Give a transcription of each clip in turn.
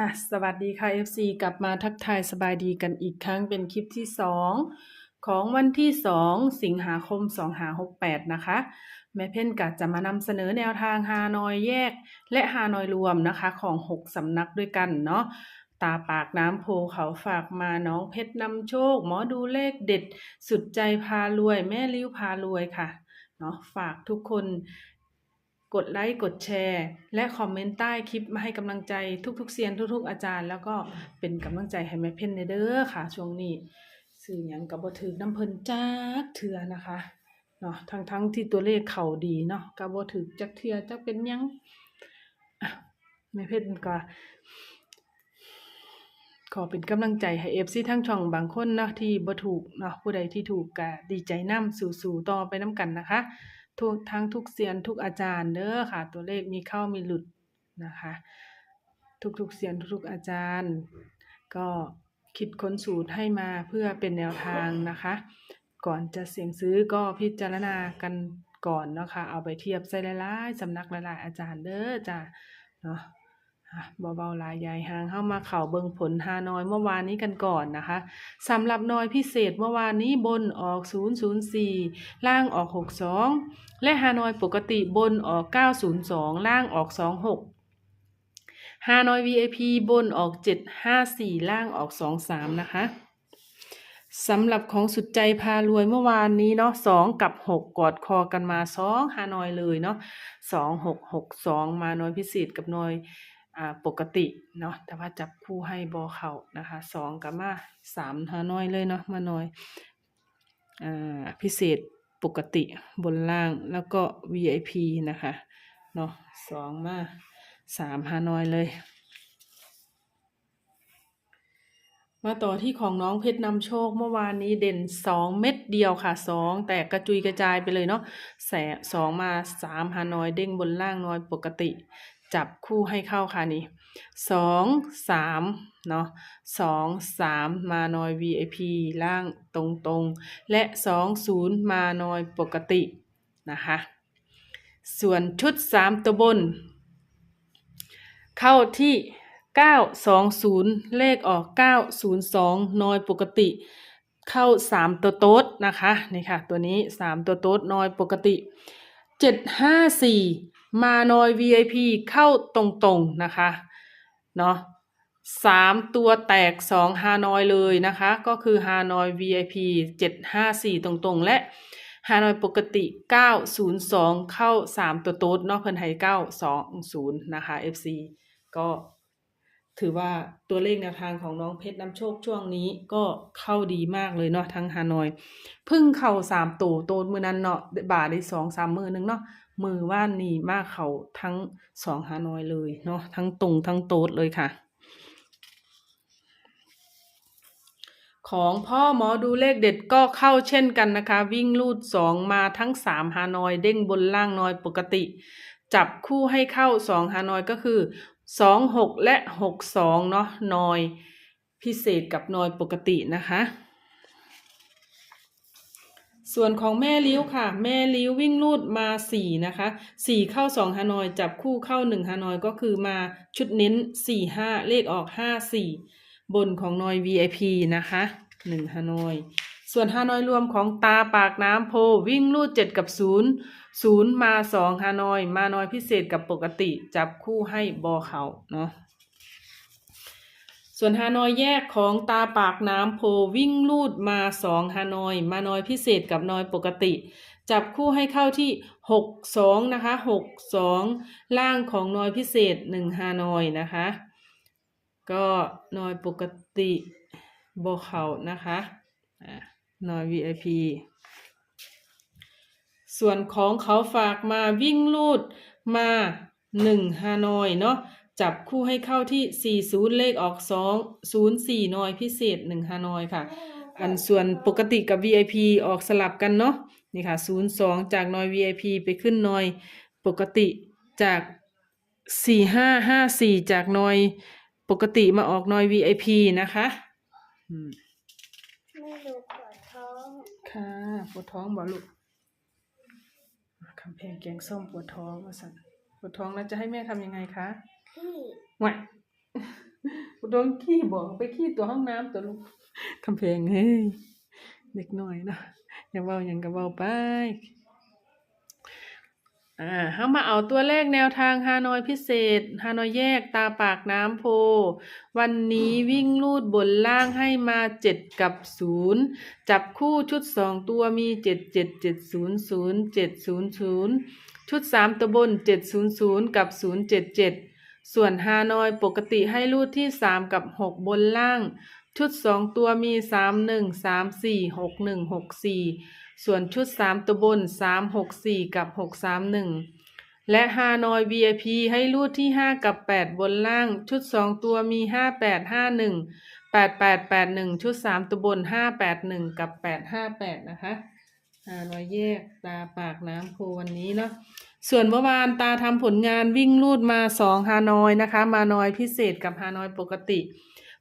อะสวัสดีค่ะ FC กลับมาทักทายสบายดีกันอีกครั้งเป็นคลิปที่ 2 ของวันที่ 2 สิงหาคม 2568 นะคะ แม่เพ่นกะจะมานำเสนอแนวทางฮานอยแยก และฮานอยรวมนะคะของ 6 สำนักด้วยกันเนาะตาปากน้ำโพเขาฝากมาน้องเพชรนำโชค หมอดูเลขเด็ด สุดใจพารวย แม่ลิ้วพารวยค่ะเนาะฝากทุกคน กดไลค์กดแชร์ และคอมเมนต์ใต้คลิปมาให้กำลังใจทุกๆเซียนทุกๆอาจารย์ แล้วก็เป็นกำลังใจให้แม่เพ่นในเด้อค่ะ ช่วงนี้สื่อยังกับบถือน้ำเพินจักเถื่อนะคะเนาะทั้งทั้งๆที่ตัวเลขเขาดีเนาะกับบถือจักเถื่อจักเป็นยังแม่เพ่นก็ขอเป็นกำลังใจให้ FC ทั้งช่องบางคนเนาะที่บ่ถูกเนาะผู้ใดที่ถูกก็ดีใจน้ำสู่ๆต่อไปนํกันนะคะ ทุกทั้งทุกเซียนทุกอาจารย์เด้อค่ะ ตัวเลขมีเข้ามีหลุดนะคะ ทุกๆเซียนทุกๆอาจารย์ ก็คิดค้นสูตรให้มาเพื่อเป็นแนวทางนะคะ ก่อนจะเสี่ยงซื้อก็พิจารณากันก่อนเนาะคะเอาไปเทียบใส่หลายๆสำนักหลายๆอาจารย์เด้อจ้ะเนาะ อ่เบาๆลายใหญ่หางเข้ามาเข่าเบิงผลฮานอยเมื่อวานนี้กันก่อนนะคะสำหรับนอยพิเศษเมื่อวานนี้บนออก 004 ล่างออก 62 และฮานอยปกติบนออก 902 ล่างออก 26ฮานอย VIP บนออก 754 ล่างออก 23 นะคะสำหรับของสุดใจพารวยเมื่อวานนี้เนาะ2กับ6กอดคอกันมา2ฮานอยเลยเนาะ2 6 6 2มานอยพิเศษกับนอย ปกติเนาะแต่ว่าจับคู่ให้บอเขานะคะ2กับมา3ฮานอยเลยเนาะมานอยอ่าพิเศษปกติบนล่างแล้วก็ VIP นะคะเนาะสองมาสามฮานอยเลย มาต่อที่ของน้องเพชรนำโชคเมื่อวานนี้เด่นสองเม็ดเดียวค่ะสองแตกกระจุยกระจายไปเลยเนาะแสสองมาสามฮานอยเด้งบนล่างน้อยปกติ จับคู่ให้เข้าค่ะนี่สองสามเนาะสองสามมานอย VIP ล่างตรงตรงๆ และสองศูนย์มานอยปกตินะคะ ส่วนชุดสามตัวบน เข้าที่920เลขออก902นย์สองโนยปกติเข้า3ตัวโต๊ดนะคะนี่ค่ะ ตัวนี้3ตัวโต๊ดนอยปกติ754 มานอย VIP เข้าตรงๆนะคะเนาะสามตัวแตกสองฮานอยเลยนะคะ ก็คือฮานอย VIP 754 ตรงๆ และฮานอยปกติ 902 เข้า 3 ตัวโต๊ดเนาะเพิ่นไห้920 นะคะ FC ก็ ถือว่าตัวเลขแนวทางของน้องเพชรนำโชคช่วงนี้ก็เข้าดีมากเลยเนาะทั้งฮานอยพึ่งเข้าสามตัวโตดมือนั้นเนาะบาทได้สองสามมือหนึงเนาะมือว่านนี่มากเขาทั้งสองฮานอยเลยเนาะทั้งตรงทั้งโตดเลยค่ะ ของพ่อหมอดูเลขเด็ดก็เข้าเช่นกันนะคะ วิ่งลูดสองมาทั้งสามฮานอยเด้งบนล่างนอยปกติจับคู่ให้เข้าสองฮานอยก็คือ สองหกและหกสองเนาะนอยพิเศษกับนอยปกตินะคะ ส่วนของแม่ลิ้วค่ะ แม่ลิ้ววิ่งลูดมาสี่นะคะสี่เข้าสองฮานอย จับคู่เข้าหนึ่งฮานอยก็คือมาชุดเน้นสี่ห้าเลขออกห้าสี่บนของนอย VIP นะคะหนึ่งฮานอย ส่วนฮานอยรวมของตาปากน้ำโพวิ่งลูดเจ็ดกับศูนย์ศูนย์มาสองฮานอย มานอยพิเศษกับปกติจับคู่ให้บอเขาเนาะส่วนฮานอยแยกของตาปากน้ำโพวิ่งลูดมาสองฮานอย มานอยพิเศษกับนอยปกติ จับคู่ให้เข้าที่หกสองนะคะหกสองล่างของนอยพิเศษหนึ่งฮานอยนะคะ ก็นอยปกติบอเขานะคะอ่า นอย VIP ส่วนของเขาฝากมาวิ่งลูดมาหนึ่งฮานอยเนาะจับคู่ให้เข้าที่ 40 เลขออก 2 0 4นอยพิเศษ 1ฮานอยค่ะ อันส่วนปกติกับ VIP ออกสลับกันเนาะนี่ค่ะ 02 จากนอย VIP ไปขึ้นนอยปกติจาก 4554 จากนอยปกติมาออกนอย VIP นะคะอืม ไม่รู้ปวดท้อง ค่ะปวดท้องบ่ลูกคำแพงแกงส้มปวดท้องว่าสันปวดท้องแล้วจะให้แม่ทำยังไงคะพี่หวะโดนขี้บอกไปขี้ตัวห้องน้ำตัวลูกคำแพงเฮ้ยเด็กหน่อยเนาะอยากเว้าหยังก็เว้าไป อ่าเฮามาเอาตัวเลขแนวทางฮานอยพิเศษฮานอยแยกตาปากน้ำโพ วันนี้วิ่งลูดบนล่างให้มาเจ็ดกับศูนย์จับคู่ชุดสองตัวมีเจ็ดเจ็ดเจ็ดศูนย์ศูนย์เจ็ดศูนย์ศูนย์ชุดสามตัวบนเจ็ดศูนย์ศูนย์กับศูนย์เจ็ดเจ็ดส่วนฮานอยปกติให้ลูดที่สามกับหกบนล่าง ชุดสองตัวมีสามหนึ่งสามสี่หกหนึ่งหกสี่ ส่วนชุดสามตัวบนสามหกสี่กับหกสามหนึ่งและฮานอย VIP ให้รูดที่ 5 กับ 8 บนล่าง ชุด 2 ตัวมี 5851 8881 ชุด 3 ตัวบน 581 กับ 858 นะคะฮานอยแยกตาปากน้ำโพวันนี้เนาะส่วนเมื่อวานตาทำผลงานวิ่งรูดมา 2 ฮานอยนะคะ มานอยพิเศษกับฮานอยปกติ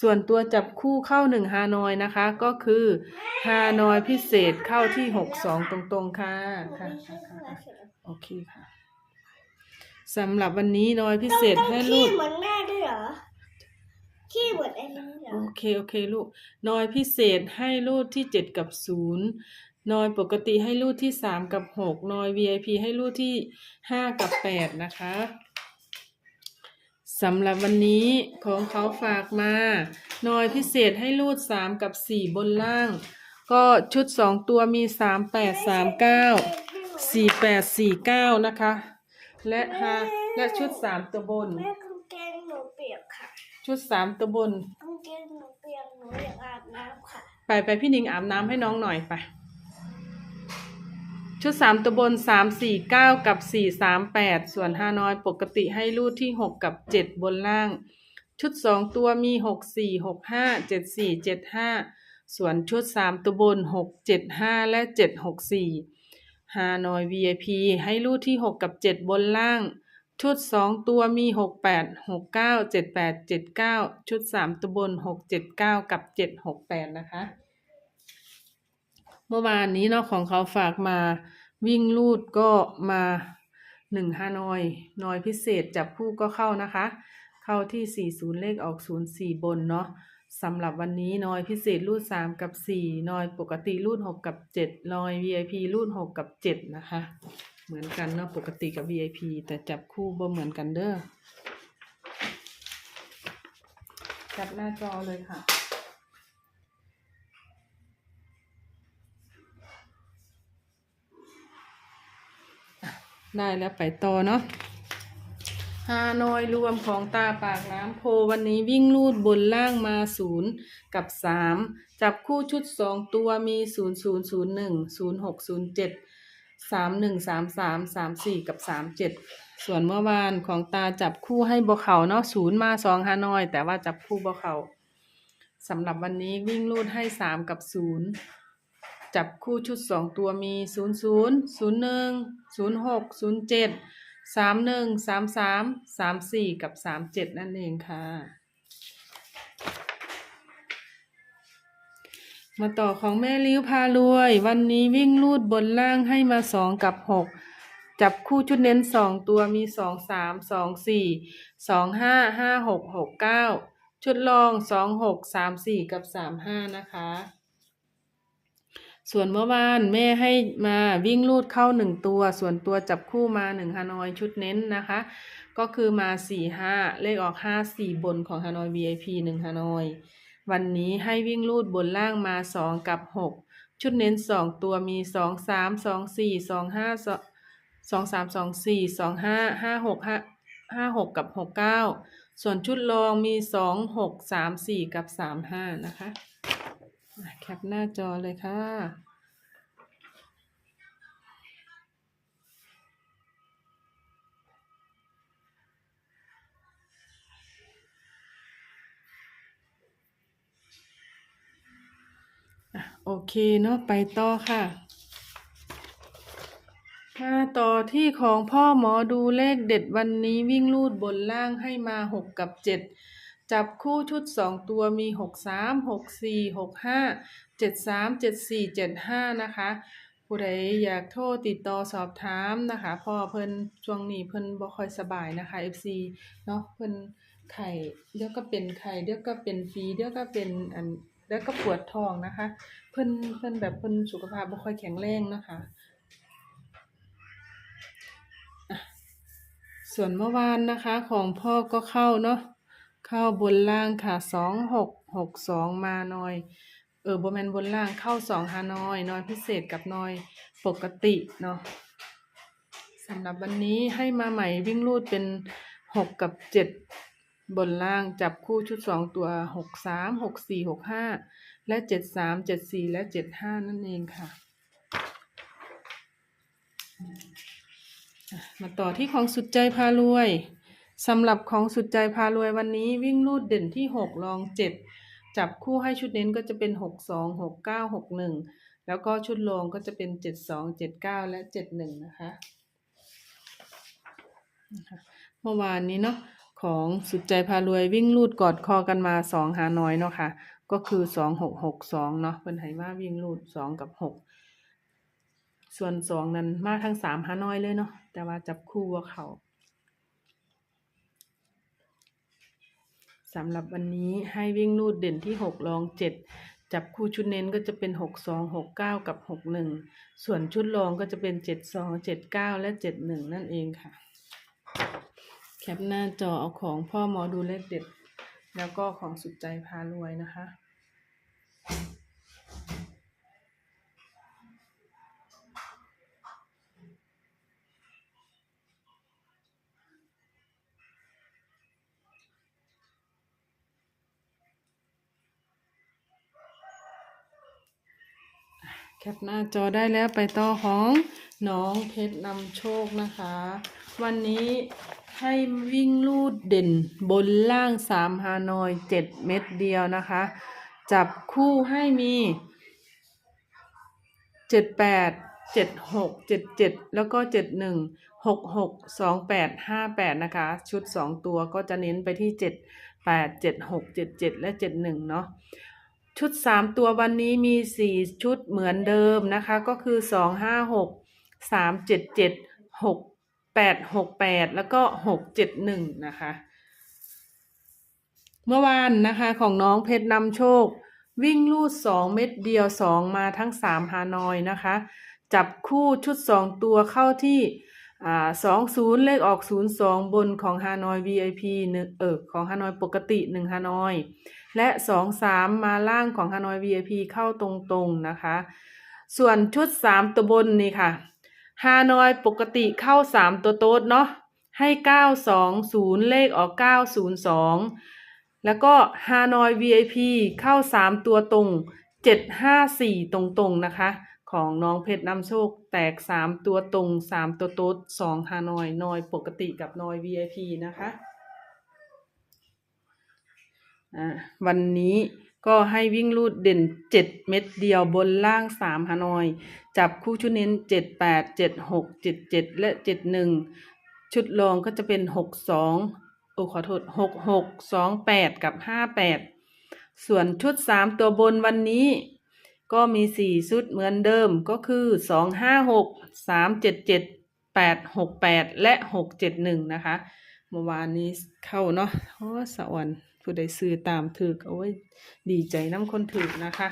ส่วนตัวจับคู่เข้า1ฮานอยนะคะ ก็คือฮานอยพิเศษเข้าที่62ตรงๆค่ะค่ะค่ะค่ะค่ะโอเคค่ะสำหรับวันนี้น้อยพิเศษให้ลูขี้กเหมือนแม่ด้วยเหรอขี้เหมือนไอ้นี่เหรโออเคโอเคลูกน้อยพิเศษให้ลูกที่เจ็ดกับศูนย์น้อยปกติให้ลูกที่สามกับหกน้อย VIP ให้ลูกที่ห้ากับแปดนะคะ สำหรับวันนี้ของเขาฝากมาน้อยพิเศษให้ลูดสามกับสี่บนล่าง ก็ชุดสองตัวมีสามแปดสามเก้าสี่แปดสี่เก้านะคะ และฮาและชุดสามตัวบน แม่กางเกงหนูเปียกค่ะชุดสามตัวบนกางเกงหนูเปียกหนูอยากอาบน้ำค่ะ ไปไปพี่นิงอาบน้ำให้น้องหน่อยไป ชุดสามตัวบนสามสี่เก้ากับสี่สามแปดส่วนฮานอยปกติให้รูดที่หกกับเจ็ดบนล่าง ชุดสองตัวมีหกสี่หกห้าเจ็ดสี่เจ็ดห้าส่วนชุดสามตัวบนหกเจ็ดห้าและเจ็ดหกสี่ฮานอย VIP ให้รูดที่หกกับเจ็ดบนล่าง ชุดสองตัวมีหกแปดหกเก้าเจ็ดแปดเจ็ดเก้าชุดสามตัวบนหกเจ็ดเก้ากับเจ็ดหกแปดนะคะ เมื่อวานนี้เนาะของเขาฝากมาวิ่งลูดก็มาหนึ่งฮานอยนอยพิเศษจับคู่ก็เข้านะคะ เข้าที่สี่ศูนย์เลขออกศูนย์สี่บนเนาะสำหรับวันนี้นอยพิเศษรูดสามกับสี่นอยปกติรูดหกกับเจ็ดนอย VIP รูดหกกับเจ็ดนะคะ เหมือนกันเนาะปกติกับ VIP แต่จับคู่บ่เหมือนกันเด้อจับหน้าจอเลยค่ะ ได้แล้วไปต่อเนาะฮานอยรวมของตาปากน้ำโพวันนี้วิ่งลูดบนล่างมาศูนย์กับสามจับคู่ชุดสองตัวมีศูนย์ศูนย์ศูนย์หนึ่งศูนย์หกศูนย์เจ็ดสามหนึ่งสามสามสามสี่กับสามเจ็ดส่วนเมื่อวานของตาจับคู่ให้บเขาเนาะศูนย์มาสองฮานอย แต่ว่าจับคู่บเขาสำหรับวันนี้วิ่งลูดให้สามกับศูนย์ จับคู่ชุดสองตัวมีศูนย์ศูนย์ศูนย์หนึ่งศูนย์หกศูนย์เจ็ดสามหนึ่งสามสามสามสี่กับสามเจ็ดนั่นเองค่ะ มาต่อของแม่ลิ้วพารวย วันนี้วิ่งลูดบนล่างให้มาสองกับหกจับคู่ชุดเน้นสองตัวมีสองสามสองสี่สองห้าห้าหกหกเก้าชุดรองสองหกสามสี่กับสามห้านะคะ ส่วนเมื่อวานแม่ให้มาวิ่งลูดเข้าหนึ่งตัว ส่วนตัวจับคู่มาหนึ่งฮานอยชุดเน้นนะคะ ก็คือมาสี่ห้าเลขออกห้าสี่บนของฮานอย VIP หนึ่งฮานอย วันนี้ให้วิ่งลูดบนล่างมาสองกับหกชุดเน้นสองตัวมีสองสามสองสี่สองห้าสองสามสองสี่สองห้าห้าหกห้าห้าหกกับหกเก้าส่วนชุดรองมีสองหกสามสี่กับสามห้านะคะอะ แคปหน้าจอเลยค่ะ โอเคเนาะไปต่อค่ะมาต่อที่ของพ่อหมอดูเลขเด็ดวันนี้วิ่งลูดบนล่างให้มาหกกับเจ็ด จับคู่ชุดสองตัวมีหกสามหกสี่หกห้าเจ็ดสามเจ็ดสี่เจ็ดห้านะคะผู้ใดอยากโทรติดต่อสอบถามนะคะเพอเพิ่นช่วงนี้เพิ่นบ่ค่อยสบายนะคะ FC เนาะเพิ่นไข่เดี๋ยวก็เป็นไข่เดี๋ยวก็เป็นฝีเดี๋ยวก็เป็นอันแล้วก็ปวดท้องนะคะ เพิ่นเพิ่นแบบเพิ่นสุขภาพบ่ค่อยแข็งแรงนะคะส่วนเมื่อวานนะคะของพ่อก็เข้าเนาะ เข้าบนล่างค่ะสองหกหกสองมาหน่อย เออบแมนบนล่างเข้าสองฮานอย นอยพิเศษกับนอยปกติเนาะสำหรับวันนี้ให้มาใหม่วิ่งรูดเป็นหกกับเจ็ดบนล่างจับคู่ชุดสองตัวหกสามหกสี่หกห้าและเจ็ดสามเจ็ดสี่และเจ็ดห้านั่นเองค่ะอะมาต่อที่ของสุดใจพารวย สำหรับของสุดใจพารวยวันนี้วิ่งรูดเด่นที่หกรองเจ็ดจับคู่ให้ชุดเน้นก็จะเป็นหกสองหกเก้าหกหนึ่งแล้วก็ชุดรองก็จะเป็นเจ็ดสองเจ็ดเก้าและเจ็ดหนึ่งนะคะ เมื่อวานนี้เนาะของสุดใจพารวยวิ่งลูดกอดคอกันมาสองหาน้อยเนาะค่ะ ก็คือสองหกหกสองเนาะเป็นไหมาวิ่งลูดสองกับหกส่วนสองนั้นมาทั้งสามหาน้อยเลยเนาะแต่ว่าจับคู่ว่าเขา สำหรับวันนี้ให้วิ่งลูดเด่นที่หกรองเจ็ดจับคู่ชุดเน้นก็จะเป็นหกสองหกเก้ากับหกหนึ่งส่วนชุดรองก็จะเป็นเจ็ดสองเจ็ดเก้าและเจ็ดหนึ่งนั่นเองค่ะ แคปหน้าจอเอาของพ่อหมอดูเลขเด็ด แล้วก็ของสุดใจพารวยนะคะ แคปหน้าจอได้แล้วไปต่อของน้องเพชรนำโชคนะคะ วันนี้ให้วิ่งลูดเด่นบนล่างสามฮานอยเจ็ดเม็ดเดียวนะคะ จับคู่ให้มีเจ็ดแปดเจ็ดหกเจ็ดเจ็ดแล้วก็เจ็ดหนึ่งหกหกสองแปดห้าแปดนะคะ ชุดสองตัวก็จะเน้นไปที่เจ็ดแปดเจ็ดหกเจ็ดเจ็ดและเจ็ดหนึ่งเนาะ ชุดสามตัววันนี้มีสี่ชุดเหมือนเดิมนะคะ ก็คือสองห้าหกสามเจ็ดเจ็ดหกแปดหกแปดแล้วก็หกเจ็ดหนึ่งนะคะ เมื่อวานนะคะของน้องเพชรนำโชค วิ่งลูดสองเม็ดเดียวสองมาทั้งสามฮานอยนะคะ จับคู่ชุดสองตัวเข้าที่ อ่าสองศูนย์เลขออกศูนย์สองบนของฮานอย VIP หนึ่งเออของฮานอยปกติหนึ่งฮานอย และสองสามมาล่างของฮานอย VIP เข้าตรงๆนะคะ ส่วนชุดสามตัวบนนี่ค่ะฮานอยปกติเข้าสามตัวโต๊ดเนาะให้เก้าสองศูนย์เลขออกเก้าศูนย์สองแล้วก็ฮานอย VIP เข้าสามตัวตรงเจ็ดห้าสี่ตรงๆนะคะ ของน้องเพชรนำโชคแตกสามตัวตรงสามตัวโต๊ดสองฮานอยนอยปกติกับนอย VIP นะคะวันนี้ก็ให้วิ่งลูดเด่นเจ็ดเม็ดเดียวบนล่างสามฮานอย จับคู่ชุดเน้นเจ็ดแปดเจ็ดหกเจ็ดเจ็ดและเจ็ดหนึ่งชุดรองก็จะเป็นหกสองโอ้ขอโทษหกหกสองแปดกับห้าแปดส่วนชุดสามตัวบนวันนี้ ก็มีสี่ชุดเหมือนเดิมก็คือสองห้าหกสามเจ็ดเจ็ดแปดหกแปดและหกเจ็ดหนึ่งนะคะเมื่อวานนี้เข้าเนาะโอ้สะอ่อนผู้ใดซื้อตามถึกโอ้ยดีใจน้ำคนถึกนะคะ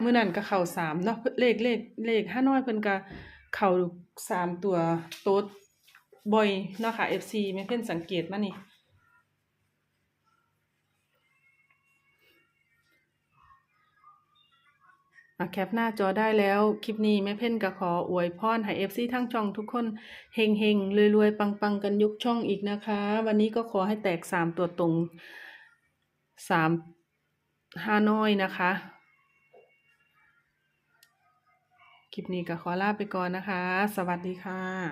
เมื่อนั้นก็เข่าสามเนาะเลขเลขเลขห้าน้อยเพิ่นก็เข่าสามตัวโต๊ดบ่อยเนาะค่ะ FC แม่เพิ่นสังเกตมานี่ แคปหน้าจอได้แล้ว คลิปนี้แม่เพ่นก็ขออวยพรให้เอฟซีทั้งช่องทุกคนเฮงเฮงรวยรวยๆปังปังๆ กันยุกช่องอีกนะคะ วันนี้ก็ขอให้แตกสามตัวตรงสามห้าน้อยนะคะ คลิปนี้ก็ขอลาไปก่อนนะคะ สวัสดีค่ะ